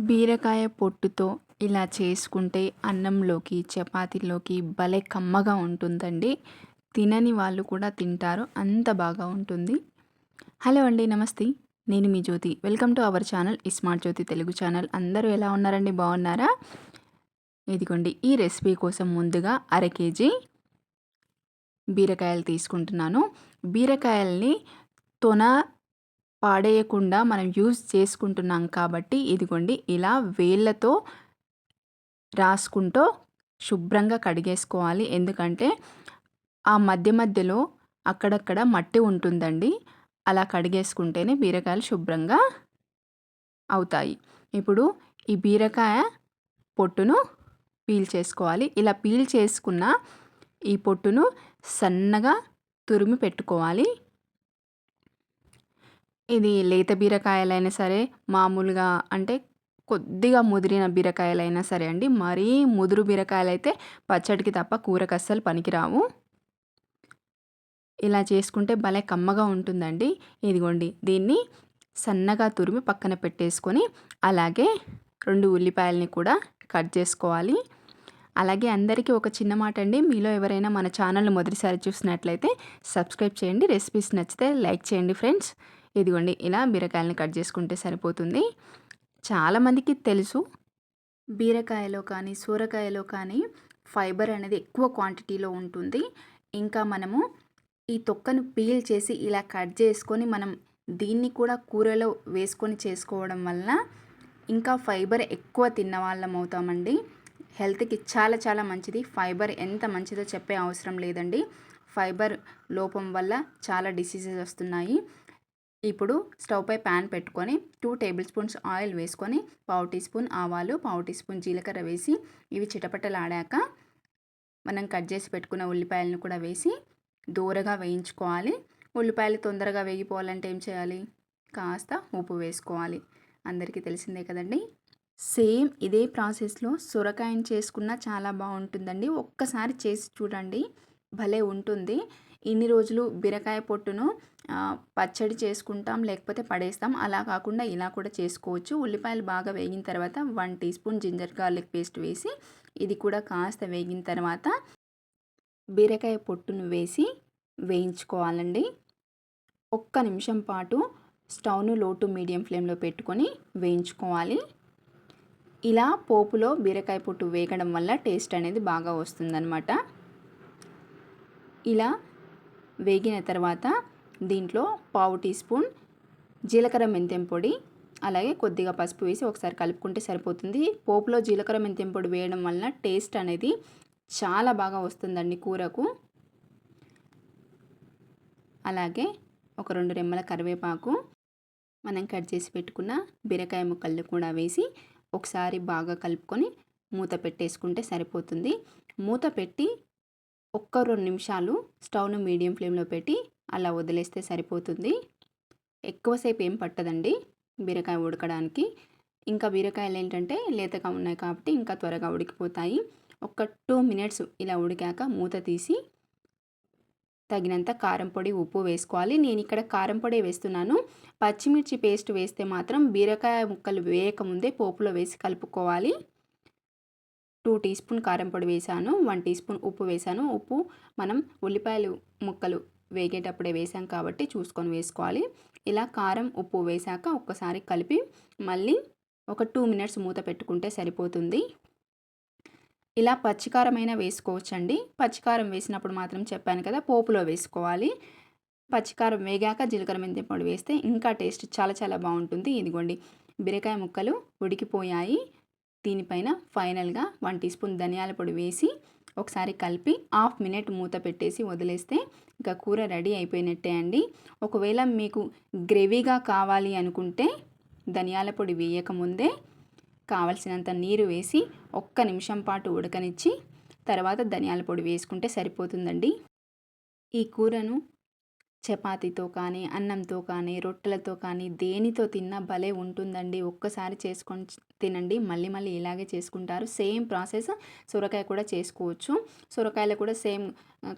బీరకాయ పొట్టుతో ఇలా చేసుకుంటే అన్నంలోకి చపాతీలోకి భలే కమ్మగా ఉంటుందండి. తినని వాళ్ళు కూడా తింటారు. అంత బాగా ఉంటుంది. హలో అండి నమస్తే. నేను మీ Jyothi. Welcome to our channel smart Jyothi Telugu channel. అందరూ ఎలా ఉన్నారండి? బాగున్నారా? ఇదిగోండి ఈ రెసిపీ కోసం ముందుగా అర కేజీ బీరకాయలు తీసుకుంటున్నాను. బీరకాయల్ని తొన పాడేయకుండా మనం యూజ్ చేసుకుంటున్నాం కాబట్టి ఇదిగోండి ఇలా వేళ్ళతో రాసుకుంటూ శుభ్రంగా కడిగేసుకోవాలి. ఎందుకంటే ఆ మధ్య మధ్యలో అక్కడక్కడ మట్టి ఉంటుందండి. అలా కడిగేసుకుంటేనే బీరకాయలు శుభ్రంగా అవుతాయి. ఇప్పుడు ఈ బీరకాయ పొట్టును పీల్ చేసుకోవాలి. ఇలా పీల్ చేసుకున్న ఈ పొట్టును సన్నగా తురిమి పెట్టుకోవాలి. ఇది లేత బీరకాయలైనా సరే మామూలుగా అంటే కొద్దిగా ముదిరిన బీరకాయలైనా సరే అండి. మరీ ముదురు బీరకాయలు అయితే పచ్చడికి తప్ప కూరకు అస్సలు పనికిరావు. ఇలా చేసుకుంటే భలే కమ్మగా ఉంటుందండి. ఇదిగోండి దీన్ని సన్నగా తురిమి పక్కన పెట్టేసుకొని అలాగే రెండు ఉల్లిపాయలని కూడా కట్ చేసుకోవాలి. అలాగే అందరికీ ఒక చిన్న మాట అండి. మీలో ఎవరైనా మన ఛానల్ మొదటిసారి చూసినట్లయితే సబ్స్క్రైబ్ చేయండి. రెసిపీస్ నచ్చితే లైక్ చేయండి ఫ్రెండ్స్. ఇదిగోండి ఇలా బీరకాయలని కట్ చేసుకుంటే సరిపోతుంది. చాలామందికి తెలుసు బీరకాయలో కానీ సూరకాయలో కానీ ఫైబర్ అనేది ఎక్కువ క్వాంటిటీలో ఉంటుంది. ఇంకా మనము ఈ తొక్కను పీల్ చేసి ఇలా కట్ చేసుకొని మనం దీన్ని కూడా కూరలో వేసుకొని చేసుకోవడం వలన ఇంకా ఫైబర్ ఎక్కువ తిన్న వాళ్ళం అవుతామండి. హెల్త్కి చాలా చాలా మంచిది. ఫైబర్ ఎంత మంచిదో చెప్పే అవసరం లేదండి. ఫైబర్ లోపం వల్ల చాలా డిసీజెస్ వస్తున్నాయి. ఇప్పుడు స్టవ్ పై ప్యాన్ పెట్టుకొని టూ టేబుల్ స్పూన్స్ ఆయిల్ వేసుకొని పావు టీ స్పూన్ ఆవాలు పావు టీ స్పూన్ జీలకర్ర వేసి ఇవి చిటపటలాడాక మనం కట్ చేసి పెట్టుకున్న ఉల్లిపాయలను కూడా వేసి దూరగా వేయించుకోవాలి. ఉల్లిపాయలు తొందరగా వేగిపోవాలంటే ఏం చేయాలి? కాస్త ఉప్పు వేసుకోవాలి. అందరికీ తెలిసిందే కదండి? సేమ్ ఇదే ప్రాసెస్లో సొరకాయని చేసుకున్న చాలా బాగుంటుందండి. ఒక్కసారి చేసి చూడండి. భలే ఉంటుంది. ఇన్ని రోజులు బీరకాయ పొట్టును పచ్చడి చేసుకుంటాం లేకపోతే పడేస్తాం. అలా కాకుండా ఇలా కూడా చేసుకోవచ్చు. ఉల్లిపాయలు బాగా వేగిన తర్వాత one teaspoon ginger garlic paste వేసి ఇది కూడా కాస్త వేగిన తర్వాత బీరకాయ పొట్టును వేసి వేయించుకోవాలండి. ఒక్క నిమిషం పాటు స్టవ్ను లో టు మీడియం ఫ్లేమ్లో పెట్టుకొని వేయించుకోవాలి. ఇలా పోపులో బీరకాయ పొట్టు వేగడం వల్ల టేస్ట్ అనేది బాగా వస్తుందన్నమాట. ఇలా వేగిన తర్వాత దీంట్లో పావు టీ స్పూన్ జీలకర్ర మెంతెం పొడి అలాగే కొద్దిగా పసుపు వేసి ఒకసారి కలుపుకుంటే సరిపోతుంది. పోపులో జీలకర్ర మెంతెం పొడి వేయడం వలన టేస్ట్ అనేది చాలా బాగా వస్తుందండి కూరకు. అలాగే ఒక రెండు రెమ్మల కరివేపాకు మనం కట్ చేసి పెట్టుకున్న బీరకాయ ముక్కలు కూడా వేసి ఒకసారి బాగా కలుపుకొని మూత పెట్టేసుకుంటే సరిపోతుంది. మూత పెట్టి ఒక్క రెండు నిమిషాలు స్టవ్ను మీడియం ఫ్లేమ్లో పెట్టి అలా వదిలేస్తే సరిపోతుంది. ఎక్కువసేపు ఏం పట్టదండి బీరకాయ ఉడకడానికి. ఇంకా బీరకాయలు ఏంటంటే లేతగా ఉన్నాయి కాబట్టి ఇంకా త్వరగా ఉడికిపోతాయి. ఒక టూ మినిట్స్ ఇలా ఉడికాక మూత తీసి తగినంత కారం పొడి ఉప్పు వేసుకోవాలి. నేను ఇక్కడ కారం పొడి వేస్తున్నాను. పచ్చిమిర్చి పేస్ట్ వేస్తే మాత్రం బీరకాయ ముక్కలు వేయకముందే పోపులో వేసి కలుపుకోవాలి. టూ టీ స్పూన్ కారం పొడి వేసాను వన్ టీ స్పూన్ ఉప్పు వేసాను. ఉప్పు మనం ఉల్లిపాయలు ముక్కలు వేగేటప్పుడే వేసాం కాబట్టి చూసుకొని వేసుకోవాలి. ఇలా కారం ఉప్పు వేసాక ఒక్కసారి కలిపి మళ్ళీ ఒక టూ మినిట్స్ మూత పెట్టుకుంటే సరిపోతుంది. ఇలా పచ్చికారమైనా వేసుకోవచ్చండి. పచ్చికారం వేసినప్పుడు మాత్రం చెప్పాను కదా పోపులో వేసుకోవాలి. పచ్చికారం వేగాక జీలకర్ర మెంతి పొడి వేస్తే ఇంకా టేస్ట్ చాలా చాలా బాగుంటుంది. ఇదిగోండి బీరకాయ ముక్కలు ఉడికిపోయాయి. దీనిపైన ఫైనల్గా వన్ టీ స్పూన్ ధనియాల పొడి వేసి ఒకసారి కలిపి హాఫ్ మినిట్ మూత పెట్టేసి వదిలేస్తే ఇంకా కూర రెడీ అయిపోయినట్టే అండి. ఒకవేళ మీకు గ్రేవీగా కావాలి అనుకుంటే ధనియాల పొడి వేయకముందే కావలసినంత నీరు వేసి ఒక్క నిమిషం పాటు ఉడకనిచ్చి తర్వాత ధనియాల పొడి వేసుకుంటే సరిపోతుందండి. ఈ కూరను చపాతీతో కానీ అన్నంతో కానీ రొట్టెలతో కానీ దేనితో తిన్నా భలే ఉంటుందండి. ఒక్కసారి చేసుకొని తినండి. మళ్ళీ మళ్ళీ ఇలాగే చేసుకుంటారు. సేమ్ ప్రాసెస్ సొరకాయ కూడా చేసుకోవచ్చు. సొరకాయలో కూడా సేమ్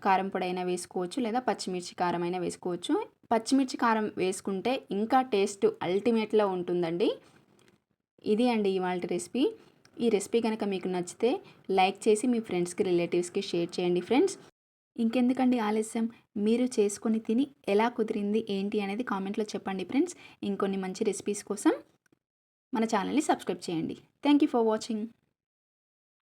కారం పొడి అయినా వేసుకోవచ్చు లేదా పచ్చిమిర్చి కారం అయినా వేసుకోవచ్చు. పచ్చిమిర్చి కారం వేసుకుంటే ఇంకా టేస్ట్ అల్టిమేట్లో ఉంటుందండి. ఇది అండి ఇవాళ రెసిపీ. ఈ రెసిపీ కనుక మీకు నచ్చితే లైక్ చేసి మీ ఫ్రెండ్స్కి రిలేటివ్స్కి షేర్ చేయండి ఫ్రెండ్స్. ఇంకెందుకండి ఆలస్యం? మీరు చేసుకొని తిని ఎలా కుదిరింది ఏంటి అనేది కామెంట్లో చెప్పండి ఫ్రెండ్స్. ఇంకొన్ని మంచి రెసిపీస్ కోసం మన ఛానల్ని సబ్స్క్రైబ్ చేయండి. Thank you for watching.